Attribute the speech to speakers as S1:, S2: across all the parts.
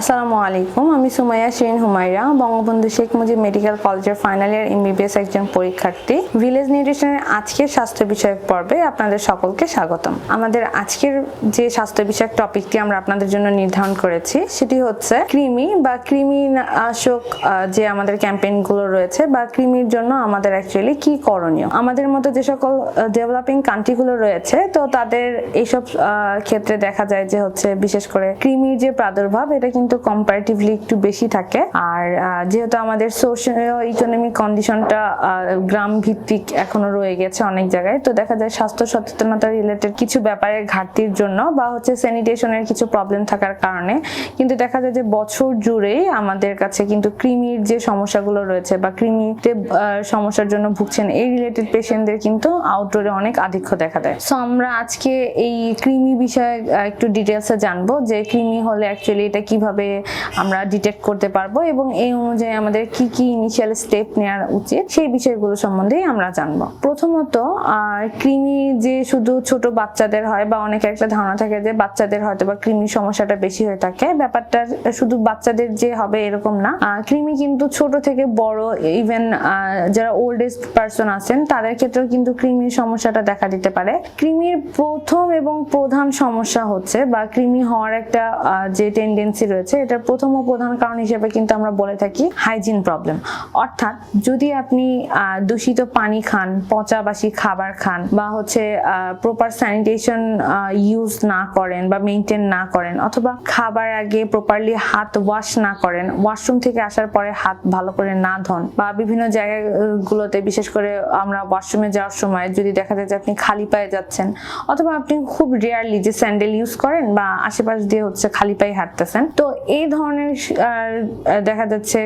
S1: আসসালামু আলাইকুম, আমি Sumaiya Shirin Humaira, Bangabandhu Sheikh Mujib medical college final year MBBS একজন পরীক্ষার্থী। ভিলেজ নিউট্রিশনের আজকের স্বাস্থ্য বিষয়ক পর্বে আপনাদের সকলকে স্বাগতম। আমাদের আজকের যে স্বাস্থ্য বিষয়ক টপিকটি আমরা আপনাদের জন্য নির্ধারণ করেছি, সেটি হচ্ছে কৃমি বা কৃমি নাশক যে আমাদের ক্যাম্পেইনগুলো রয়েছে বা কৃমির জন্য আমাদের অ্যাকচুয়ালি কি করণীয়। আমাদের মতো যে সকল ডেভেলপিং কান্ট্রিগুলো রয়েছে, তো তাদের এইসব ক্ষেত্রে দেখা যায় যে হচ্ছে বিশেষ করে কৃমির যে প্রাদুর্ভাব, এটা কিন্তু কম্পারেটিভলি একটু বেশি থাকে। আর যেহেতু আমাদের সোশিও ইকোনমিক কন্ডিশনটা গ্রাম ভিত্তিক এখনও রয়ে গেছে অনেক জায়গায়, তো দেখা যায় স্বাস্থ্য সচেতনতা রিলেটেড কিছু ব্যাপারের ঘাটতির জন্য বা হচ্ছে স্যানিটেশনের কিছু প্রবলেম থাকার কারণে, কিন্তু দেখা যায় যে বছর জুড়েই আমাদের কাছে কিন্তু কৃমির যে সমস্যাগুলো রয়েছে বা কৃমিতে সমস্যার জন্য ভুগছেন এই রিলেটেড পেশেন্টদের কিন্তু আউটডোরে অনেক আধিক্য দেখা দেয়। সো আমরা আজকে এই কৃমি বিষয়ে একটু ডিটেলসে জানব যে কৃমি হলে অ্যাকচুয়ালি এটা কীভাবে আমরা ডিটেক্ট করতে পারব এবং এই অনুযায়ী আমাদের কি কি ইনিশিয়াল স্টেপ নেওয়া উচিত, সেই বিষয়গুলো সম্বন্ধেই আমরা জানব। প্রথমত কৃমি যে শুধু ছোট বাচ্চাদের হয় বা অনেক একটা ধারণা থাকে যে বাচ্চাদের হয়তো বা কৃমির সমস্যাটা বেশি হয়ে থাকে ব্যাপারটা শুধু বাচ্চাদের যে হবে এরকম না। কৃমি কিন্তু ছোট থেকে বড় ইভেন যারা ওল্ডেস্ট পার্সন আছেন, তাদের ক্ষেত্রেও কিন্তু কৃমির সমস্যাটা দেখা দিতে পারে। কৃমির প্রথম এবং প্রধান সমস্যা হচ্ছে বা কৃমি হওয়ার একটা যে টেন্ডেন্সি রয়েছে এটার প্রথম ও প্রধান কারণ হিসেবে কিন্তু আমরা বলে থাকি হাইজিন প্রবলেম অর্থাৎ যদি আপনি দূষিত পানি খান পচাবাসি খাবার খান বা হচ্ছে প্রপার স্যানিটেশন ইউজ না করেন বা মেনটেন না করেন অথবা খাবার আগে প্রপারলি হাত ওয়াশ না করেন ওয়াশরুম থেকে আসার পরে হাত ভালো করে না ধন বা বিভিন্ন জায়গাগুলোতে বিশেষ করে আমরা ওয়াশরুমে যাওয়ার সময় যদি দেখা যায় যে আপনি খালি পায়ে যাচ্ছেন অথবা আপনি খুব রেয়ারলি যে স্যান্ডেল ইউজ করেন বা আশেপাশ দিয়ে হচ্ছে খালি পায়ে হাঁটতেছেন, তো এই ধরনের দেখা যাচ্ছে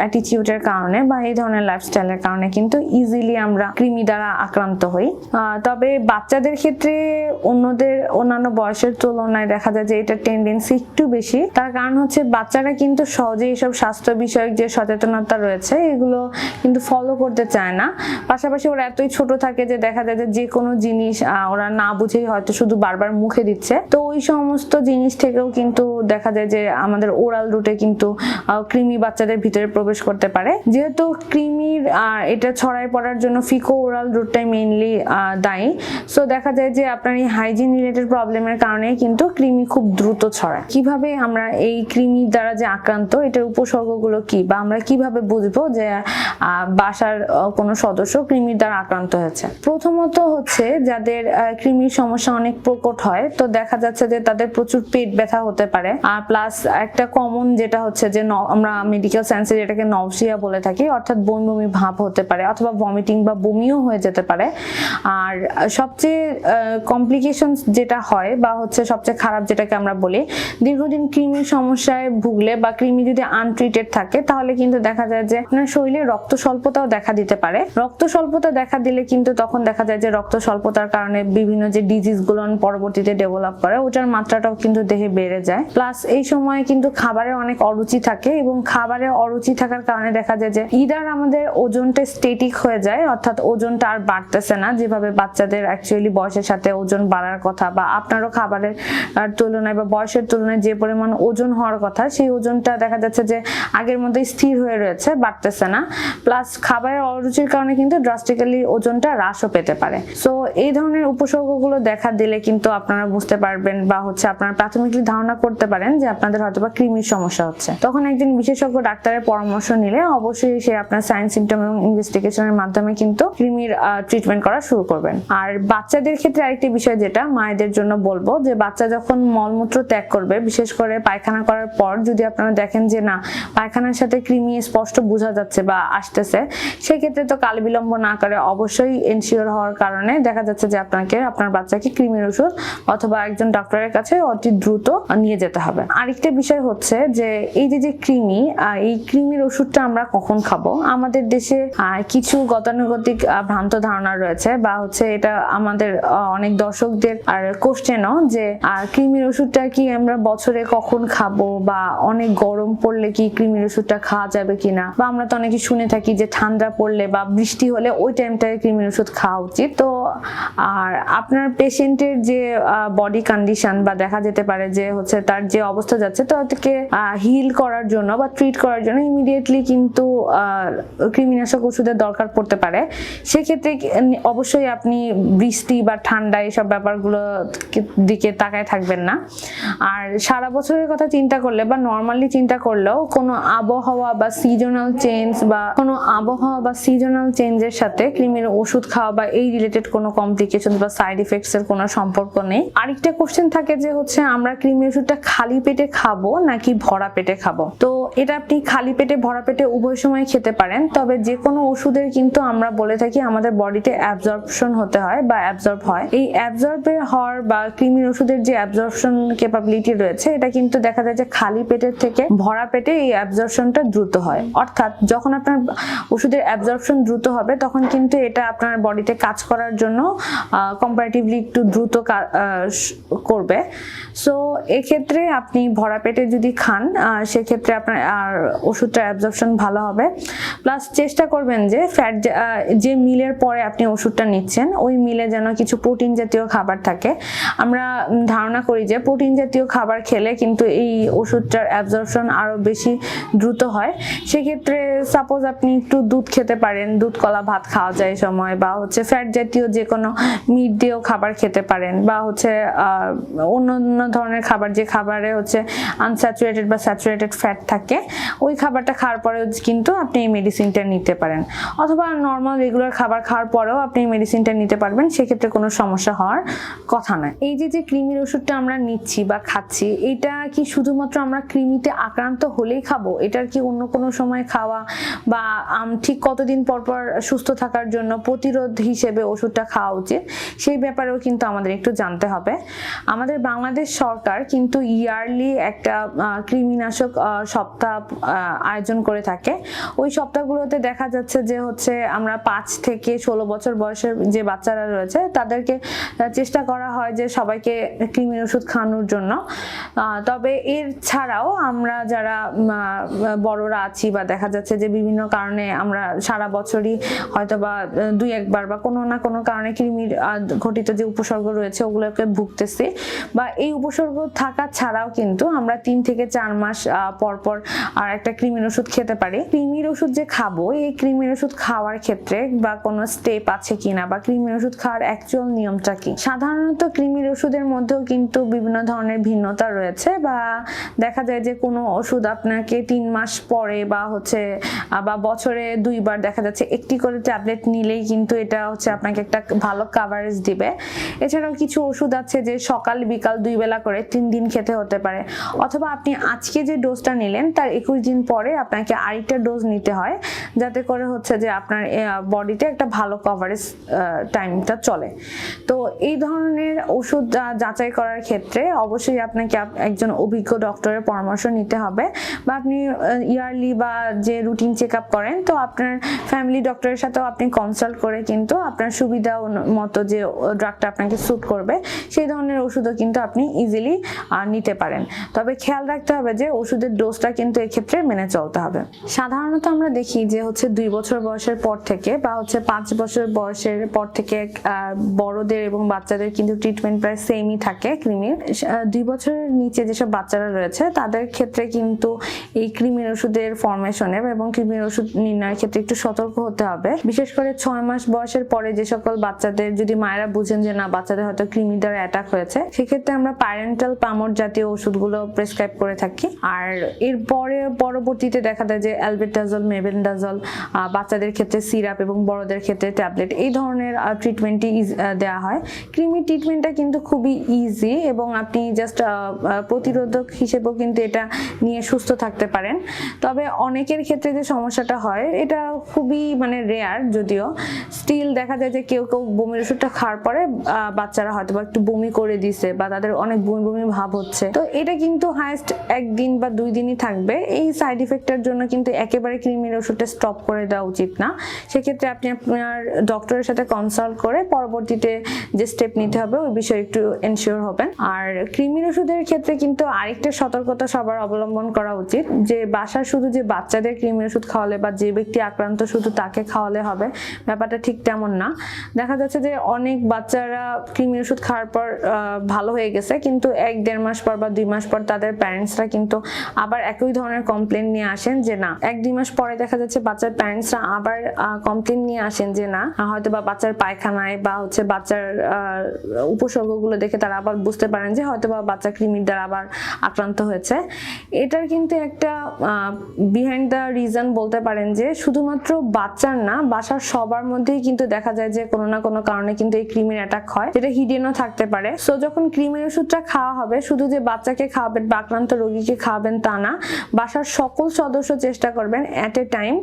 S1: অ্যাটিটিউডের কারণে বা এই ধরনের লাইফস্টাইলের কারণে কিন্তু ইজিলি আমরা কৃমি দ্বারা আক্রান্ত হই। তবে বাচ্চাদের ক্ষেত্রে অন্যদের, অন্যান্য বয়সের তুলনায় দেখা যায় যে এটা টেন্ডেন্সি একটু বেশি। তার কারণ হচ্ছে বাচ্চারা কিন্তু সহজে এইসব স্বাস্থ্য বিষয়ক যে সচেতনতা রয়েছে, এগুলো কিন্তু ফলো করতে চায় না। পাশাপাশি ওরা এতই ছোট থাকে যে দেখা যায় যে যে কোনো জিনিস ওরা না বুঝেই হয়তো শুধু বারবার মুখে দিচ্ছে। তো ওই সমস্ত জিনিস থেকেও কিন্তু দেখা যায় যে আমাদের ওরাল রুটে কিন্তু কৃমি বাচ্চাদের ভিতরে প্রবেশ করতে পারে। যেহেতু কৃমির এটা ছড়াই পড়ার জন্য ফিকো ওরাল রুটটাই মেইনলি দায়ী। সো দেখা যায় যে আপনার এই হাইজিন রিলেটেড প্রবলেমের কারণে কিন্তু কৃমি খুব দ্রুত ছড়ায়। কীভাবে আমরা এই কৃমির দ্বারা যে আক্রান্ত, এটার উপসর্গগুলো কি? বা আমরা কীভাবে বুঝব যে বাসার কোনো সদস্য কৃমির দ্বারা আক্রান্ত হয়েছে? প্রথমত হচ্ছে যাদের কৃমির সমস্যা অনেক প্রকট হয়, তো দেখা যাচ্ছে যে তাদের প্রচুর পেট ব্যথা হতে পারে। প্লাস একটা কমন যেটা হচ্ছে যে আমরা মেডিকেল সায়েন্সে যেটাকে নবসিয়া বলে থাকি, অর্থাৎ বমি বমি ভাব হতে পারে অথবা ভমিটিং বা বমিও হয়ে যেতে পারে। আর সবচেয়ে কমপ্লিকেশন যেটা হয় বা হচ্ছে সবচেয়ে খারাপ যেটাকে আমরা বলি, দীর্ঘদিন কৃমির সমস্যায় ভুগলে বা কৃমি যদি আনট্রিটেড থাকে, তাহলে কিন্তু দেখা যায় যে আপনার শরীরে রক্ত স্বল্পতাও দেখা দিতে পারে। রক্ত স্বল্পতা দেখা দিলে কিন্তু তখন দেখা যায় যে রক্ত স্বল্পতার কারণে বিভিন্ন যে ডিজিজগুলো পরবর্তীতে ডেভেলপ করে, ওটার মাত্রাটাও কিন্তু দেহে বেড়ে যায়। প্লাস এই সময় কিন্তু খাবারে অনেক অরুচি থাকে এবং খাবারে অরুচি থাকার কারণে দেখা যায় যে ইদার আমাদের ওজনটা স্টেটিক হয়ে যায়, অর্থাৎ ওজনটা আর বাড়তেছে না, যেভাবে বাচ্চাদের অ্যাকচুয়ালি বয়সের সাথে ওজন বাড়ার কথা বা আপনারও খাবারের তুলনায় বা বয়সের তুলনায় যে পরিমাণ ওজন হওয়ার কথা, সেই ওজনটা দেখা যাচ্ছে যে আগের মতোই স্থির হয়ে রয়েছে, বাড়তেছে না। প্লাস খাবারের অরুচির কারণে কিন্তু ড্রাস্টিক্যালি ওজনটা হ্রাসও পেতে পারে। সো এই ধরনের উপসর্গগুলো দেখা দিলে কিন্তু আপনারা বুঝতে পারবেন বা হচ্ছে আপনারা প্রাথমিকলি ধারণা করতে পারেন যে আপনাদের হয়তো বা কৃমির সমস্যা হচ্ছে। তখন একজন বিশেষজ্ঞ ডাক্তারের পরামর্শ নিলে অবশ্যই সে আপনার সায়েন্স সিমটম এবং ইনভেস্টিগেশনের মাধ্যমে কিন্তু কৃমির ট্রিটমেন্ট করা শুরু করবেন। আর বাচ্চাদের ক্ষেত্রে আরেকটি বিষয় যেটা মায়েদের জন্য বলব যে বাচ্চা যখন মলমূত্র ত্যাগ করবে, বিশেষ করে পায়খানা করার পর যদি আপনারা দেখেন যে না, পায়খানার সাথে কৃমি স্পষ্ট বোঝা যাচ্ছে বা আসতেছে, সেক্ষেত্রে তো কাল বিলম্ব না করে অবশ্যই এনশিওর হওয়ার কারণে দেখা যাচ্ছে যে আপনাকে, আপনার বাচ্চাকে কৃমির ওষুধ অথবা একজন ডক্টরের কাছে অতি দ্রুত নিয়ে যেতে হবে। আরেকটা বিষয় হচ্ছে যে এই যে যে কৃমি এই কৃমির ওষুধটা আমরা কখন খাব? আমাদের দেশে কিছু গতানুগতিক ভ্রান্ত ধারণা রয়েছে বা হচ্ছে এটা আমাদের অনেক দর্শকদের আর কোশ্চেনও যে কৃমির ওষুধটা কি আমরা বছরে কখন খাব বা অনেক গরম পড়লে কি কৃমির ওষুধটা খাওয়া যাবে কিনা? বা আমরা তো অনেকে শুনে থাকি যে ঠান্ডা পড়লে বা বৃষ্টি হলে ওই টাইমটায় কৃমির ওষুধ খাওয়া উচিত। তো, আর আপনার পেশেন্টের যে বডি কন্ডিশন বা দেখা যেতে পারে যে হচ্ছে তার যে অবস্থা যাচ্ছে, তো থেকে হিল করার জন্য বা ট্রিট করার জন্য ইমিডিয়েটলি কিন্তু কৃমিনাশক ওষুধের দরকার পড়তে পারে। সেক্ষেত্রে অবশ্যই আপনি বৃষ্টি বা ঠান্ডা এসব ব্যাপারগুলো দিকে তাকায় থাকবেন না। আর সারা বছরের কথা চিন্তা করলে বা নর্মালি চিন্তা করলেও কোনো আবহাওয়া বা সিজনাল চেঞ্জ বা কোনো আবহাওয়া বা সিজনাল চেঞ্জের সাথে ক্রিমের ওষুধ খাওয়া বা এই রিলেটেড কোনো কমপ্লিকেশন বা সাইড ইফেক্টস এর কোনো সম্পর্ক নেই। আরেকটা কোশ্চেন থাকে যে হচ্ছে আমরা ক্রিমের ওষুধটা খালি পেটে খাব নাকি ভরা পেটে খাব? তো এটা আপনি খালি পেটে, ভরা পেটে উভয় সময় খেতে পারেন। তবে যে কোনো ওষুধের কিন্তু আমরা বলে থাকি আমাদের বডিতে অ্যাবজর্পশন হতে হয় বা অ্যাবজর্ব হয়। এই অ্যাবজর্বের হওয়ার বা কৃমির ওষুধের যে অ্যাবজর্পশন ক্যাপাবিলিটি রয়েছে, এটা কিন্তু দেখা যায় যে খালি পেটের থেকে ভরা পেটে এই অ্যাবজর্পশনটা দ্রুত হয়। অর্থাৎ যখন আপনার ওষুধের অ্যাবজর্পশন দ্রুত হবে, তখন কিন্তু এটা আপনার বডিতে কাজ করার জন্য কম্পারেটিভলি একটু দ্রুত করবে। সো এক্ষেত্রে আপনি ভরা পেটে যদি খান সেক্ষেত্রে আপনার, আর ওষুধটা অ্যাবজর্পশন ভালো হবে। প্লাস চেষ্টা করবেন যে ফ্যাট যে মিলের পরে আপনি ওষুধটা নিচ্ছেন, ওই মিলে যেন কিছু প্রোটিন জাতীয় খাবার থাকে। আমরা ধারণা করি যে প্রোটিন জাতীয় খাবার খেলে কিন্তু এই ওষুধটার অ্যাবজর্পশন আরও বেশি দ্রুত হয়। সেক্ষেত্রে সাপোজ আপনি একটু দুধ খেতে পারেন, দুধ কলা ভাত খাওয়া যায় সময়, বা হচ্ছে ফ্যাট জাতীয় যে কোনো মিট দিয়েও খাবার খেতে পারেন, বা হচ্ছে অন্য অন্য ধরনের খাবার, যে খাবারে হচ্ছে আনস্যাচুরেটেড বা স্যাচুরেটেড ফ্যাট থাকে, ওই খাবারটা খাওয়ার পরেও কিন্তু আপনি এই মেডিসিনটা নিতে পারেন। অথবা নর্মাল রেগুলার খাবার খাওয়ার পরেও আপনি এই মেডিসিনটা নিতে পারবেন, সেক্ষেত্রে কোনো সমস্যা হওয়ার কথা নয়। এই যে যে কৃমির ওষুধটা আমরা নিচ্ছি বা খাচ্ছি, এটা কি শুধুমাত্র আমরা কৃমিতে আক্রান্ত হলেই খাব? এটার কি অন্য কোনো সময় খাওয়া বা ঠিক কতদিন পর পর সুস্থ থাকার জন্য প্রতিরোধ হিসেবে ওষুধটা খাওয়া উচিত? সেই ব্যাপারেও কিন্তু আমাদের একটু জানতে হবে। আমাদের বাংলাদেশ সরকার কিন্তু ইয়ারলি একটা আহ, কৃমিনাশক সপ্তাহ আয়োজন করে থাকে। ওই সপ্তাহগুলোতে দেখা যাচ্ছে যে হচ্ছে আমরা পাঁচ থেকে ষোলো বছর বয়সের যে বাচ্চারা রয়েছে তাদেরকে চেষ্টা করা হয় যে সবাইকে কৃমির ওষুধ খাওয়ানোর জন্য। তবে এর ছাড়াও আমরা যারা বড়রা আছি বা দেখা যাচ্ছে যে বিভিন্ন কারণে আমরা সারা বছরই হয়তো বা দুই একবার বা কোনো না কোনো কারণে কৃমির ঘটিত যে উপসর্গ রয়েছে ওগুলোকে ভুগতেছি। বা এই উপসর্গ থাকা ছাড়াও কিন্তু আমরা তিন থেকে চার মাস আহ, পর পর আর একটা কৃমির ওষুধ খেতে পারি। কৃমির ওষুধ যে খাব এই কৃমির ওষুধ খাওয়ার ক্ষেত্রে বা কোনো স্টেপ আছে কিনা বা কৃমির ওষুধ খাওয়ার অ্যাকচুয়াল নিয়মটা কি? সাধারণত কৃমির ওষুধের মধ্যেও কিন্তু বিভিন্ন ধরনের ভিন্নতা রয়েছে বা দেখা যায় যে কোনো ওষুধ আপনাকে তিন মাস পরে বা হচ্ছে বা বছরে দুইবার দেখা যাচ্ছে একটি করে ট্যাবলেট নিলেই কিন্তু এটা হচ্ছে আপনাকে একটা ভালো কাভারেজ দিবে। এছাড়াও কিছু ওষুধ আছে যে সকাল বিকাল দুই বেলা করে তিন দিন খেতে হতে পারে। অথবা আপনি আজকে যে ডোজটা নিলেন, তার একুশ দিন পরে আপনাকে আরেকটা ডোজ নিতে হয়, যাতে করে হচ্ছে যে আপনার বডিতে একটা ভালো কভারেজ টাইমটা চলে। তো এই ধরনের ওষুধ যাচাই করার ক্ষেত্রে অবশ্যই আপনাকে একজন অভিজ্ঞ ডক্টরের পরামর্শ নিতে হবে। বা আপনি ইয়ারলি বা যে রুটিন চেক আপ করেন, তো আপনার ফ্যামিলি ডক্টরের সাথেও আপনি কনসাল্ট করে কিন্তু আপনার সুবিধা মতো যে ড্রাগটা আপনাকে স্যুট করবে, সেই ধরনের ওষুধও কিন্তু আপনি ইজিলি নিতে পারেন। তবে খেয়াল রাখতে হবে যে ওষুধের ডোজটা কিন্তু এক্ষেত্রে মেনে চলতে হবে। সাধারণত আমরা দেখি যে হচ্ছে দুই বছর বয়সের পর থেকে বা হচ্ছে পাঁচ বছর বয়সের পর থেকে বড়দের এবং বাচ্চাদের কিন্তু ট্রিটমেন্ট প্রায় সেমই থাকে আহ, দুই বছরের নিচে যেসব বাচ্চারা রয়েছে তাদের ক্ষেত্রে কিন্তু এই কৃমির ওষুধের ফরমেশনে এবং কৃমির ওষুধ নির্ণয়ের ক্ষেত্রে একটু সতর্ক হতে হবে। বিশেষ করে ছয় মাস বয়সের পরে যে সকল বাচ্চাদের যদি মায়েরা বুঝেন যে না বাচ্চাদের হয়তো কৃমি দ্বারা অ্যাটাক হয়েছে সেক্ষেত্রে আমরা প্যারেন্টাল পামর জাতীয় ওষুধগুলো প্রেসক্রাইব করে থাকি। আর এর পরে, পরবর্তীতে দেখা যায় যে অ্যালবেটাজল মেবেন্ডাজল বাচ্চাদের ক্ষেত্রে সিরাপ এবং বড়দের ক্ষেত্রে ট্যাবলেট এই ধরনের ট্রিটমেন্টই দেওয়া হয়। কৃমি ট্রিটমেন্টটা কিন্তু খুবই ইজি এবং আপনি জাস্ট প্রতিরোধক হিসেবেও কিন্তু এটা নিয়ে সুস্থ থাকতে পারেন। তবে অনেকের ক্ষেত্রে যে সমস্যাটা হয়, এটা খুবই মানে রেয়ার যদিও। স্টিল দেখা যায় যে কেউ কেউ বমির ওষুধটা খাওয়ার পরে বাচ্চারা হয়তো বা একটু বমি করে দিছে বা তাদের অনেক বমি বমি ভাব হচ্ছে। তো এটা কিন্তু হাইস্ট একদিন বা দুই দিনই থাকবে। এই সাইড ইফেক্টের জন্য কিন্তু একেবারে কৃমির ওষুধটা স্টপ করে দেওয়া উচিত না। সেক্ষেত্রে আপনি আপনার ডক্টরের সাথে কনসাল্ট করে পরবর্তীতে যে স্টেপ নিতে হবে, ওই বিষয়ে একটু এনশিওর হবেন। আর কৃমির ওষুধের ক্ষেত্রে কিন্তু আরেকটা সতর্কতা সবার অবলম্বন করা উচিত, যে বাসার শুধু যে বাচ্চাদের কৃমির ওষুধ খাওয়ালে বা যে ব্যক্তি আক্রান্ত শুধু তাকে খাওয়ালে হবে, ব্যাপারটা ঠিক তেমন না। দেখা যাচ্ছে যে অনেক বাচ্চারা কৃমি ওষুধ খাওয়ার পর ভালো হয়ে গেছে, কিন্তু এক দেড় মাস পর বা দুই মাস পর তাদের প্যারেন্টসরা কিন্তু আবার একই ধরনের কমপ্লেন নিয়ে আসেন যে না, এক দুই মাস পরে দেখা যাচ্ছে বাচ্চার প্যারেন্টসরা আবার কমপ্লেন নিয়ে আসেন যে না হয়তো বা বাচ্চার পায়খানায় বা হচ্ছে বাচ্চার উপসর্গগুলো দেখে তারা আবার বুঝতে পারেন যে হয়তো বা বাচ্চা কৃমির দ্বারা আবার আক্রান্ত হয়েছে। এটার কিন্তু একটা বিহাইন্ড দ্য রিজন বলতে পারেন যে শুধুমাত্র বাচ্চার না, বাসার সবার মধ্যেই কিন্তু দেখা যায় যে কোনো না কোনো কারণে কিন্তু এই ক্রিমের অ্যাটাক হয়, যেটা হিডেনও থাকতে পারে। সো যখন ক্রিমের ওষুধটা খাওয়া হবে, শুধু যে বাচ্চাকে খাওয়াবেন বা আক্রান্ত রোগীকে খাওয়াবেন তা না, বাসার সকল সদস্য চেষ্টা করবেন অ্যাট এ টাইম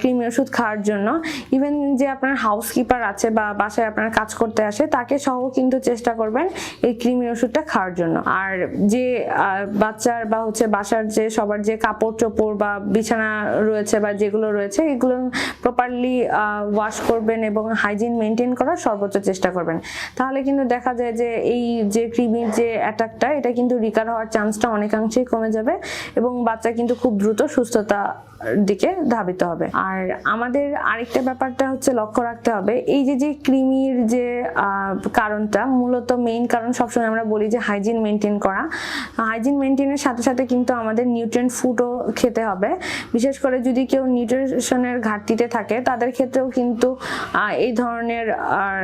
S1: ক্রিমি ওষুধ খাওয়ার জন্য। ইভেন যে আপনার হাউসকিপার আছে বা বাসায় আপনার কাজ করতে আসে, তাকে সহ কিন্তু চেষ্টা করবেন এই ক্রিমি ওষুধটা খাওয়ার জন্য। আর যে বাচ্চার বা হচ্ছে বাসার যে, সবার যে কাপড় চোপড় বা বিছানা রয়েছে বা যেগুলো রয়েছে, এগুলো প্রপারলি ওয়াশ করবেন এবং হাইজিন মেনটেন করার সর্বোচ্চ চেষ্টা করবেন। তাহলে কিন্তু দেখা যায় যে, এই যে ক্রিমির যে অ্যাটাকটা এটা কিন্তু রিকার হওয়ার চান্সটা অনেকাংশেই কমে যাবে এবং বাচ্চা কিন্তু খুব দ্রুত সুস্থতা দিকে ধাবিত হবে। আর আমাদের আরেকটা ব্যাপারটা হচ্ছে লক্ষ্য রাখতে হবে, এই যে যে কৃমির যে কারণটা, মূলত মেইন কারণ সবসময় আমরা বলি যে হাইজিন মেনটেন করা। হাইজিন মেনটেনের সাথে সাথে কিন্তু আমাদের নিউট্রিয়েন্ট ফুডও খেতে হবে। বিশেষ করে যদি কেউ নিউট্রিশনের ঘাটতিতে থাকে, তাদের ক্ষেত্রেও কিন্তু এই ধরনের, আর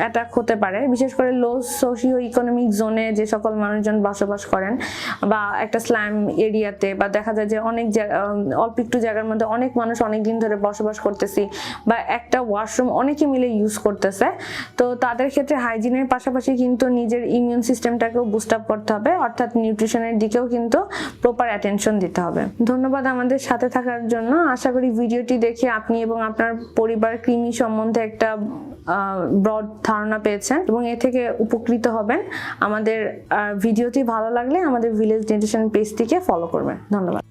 S1: অ্যাটাক হতে পারে। বিশেষ করে লো সোশিও ইকোনমিক জোনে যে সকল মানুষজন বসবাস করেন, বা একটা স্ল্যাম এরিয়াতে বা দেখা যায় যে অনেক অল্প একটু জায়গার মধ্যে অনেক মানুষ অনেক দিন ধরে বসবাস করতেছি, বা একটা ওয়াশরুম অনেকে মিলে ইউজ করতেছে, তো তাদের ক্ষেত্রে হাইজিনের পাশাপাশি কিন্তু নিজের ইমিউন সিস্টেমটাকেও বুস্ট আপ করতে হবে। অর্থাৎ নিউট্রিশনের দিকেও কিন্তু প্রপার অ্যাটেনশন দিতে হবে। ধন্যবাদ আমাদের সাথে থাকার জন্য। আশা করি ভিডিওটি দেখে আপনি এবং আপনার পরিবার কৃমি সম্বন্ধে একটা ব্রড ধারণা পেয়েছেন এবং এ থেকে উপকৃত হবেন। আমাদের ভিডিওটি ভালো লাগলে আমাদের ভিলেজ নিউট্রিশন পেজটিকে ফলো করবেন। ধন্যবাদ।